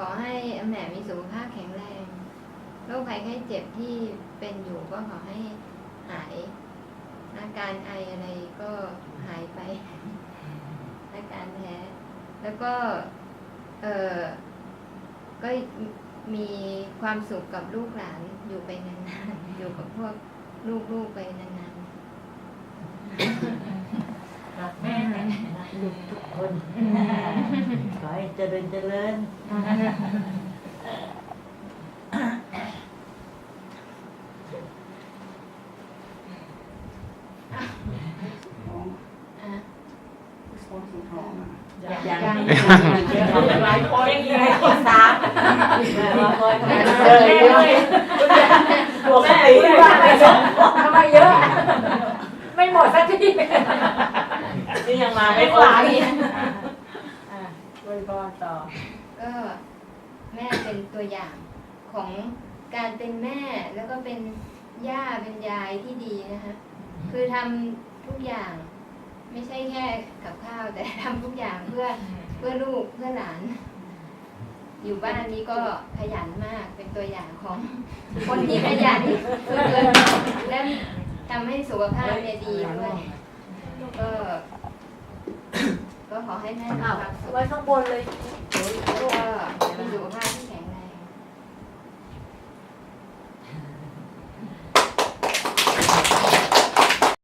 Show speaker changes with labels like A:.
A: ขอให้อาแหม่มีสุขภาพแข็งแรง โรคภัยไข้เจ็บที่เป็นอยู่ก็ขอให้หาย อาการไออะไรก็หายไป อาการแพ้ แล้วก็ เออก็มีความสุขกับลูกหลานอยู่ไปนานๆ อยู่กับพวกลูกๆไปนาน
B: รักแม่รักลูกทุกคนขอให้ เจริญเจริญ
A: ๆอะ
B: ยังยัง
C: หลายคน
B: ยังมีคนสามมาคอยคอยเลยปกติว่าไปสอง
C: ทำไมเยอะ ไม่หมดสักที
B: นี่ยังมาไม่ครบอีก
C: อะ อวยพรต่อ
A: ก็แม่เป็นตัวอย่างของการเป็นแม่แล้วก็เป็นย่าเป็นยายที่ดีนะคะคือทำทุกอย่าง ไม่ใช่แค่กับข้าว แต่ทำทุกอย่างเพื่อเพื่อลูกเพื่อหลาน อยู่บ้านนี้ก็ขยันมากเป็นตัวอย่างของ คนที่ขยันเพื่อและทำให้สุขภาพเนี่ยดีด้วย ก็ ก็ขอให้แม่มี
C: อ้าว
A: ความสุข
C: ไว้ข้างบนเลย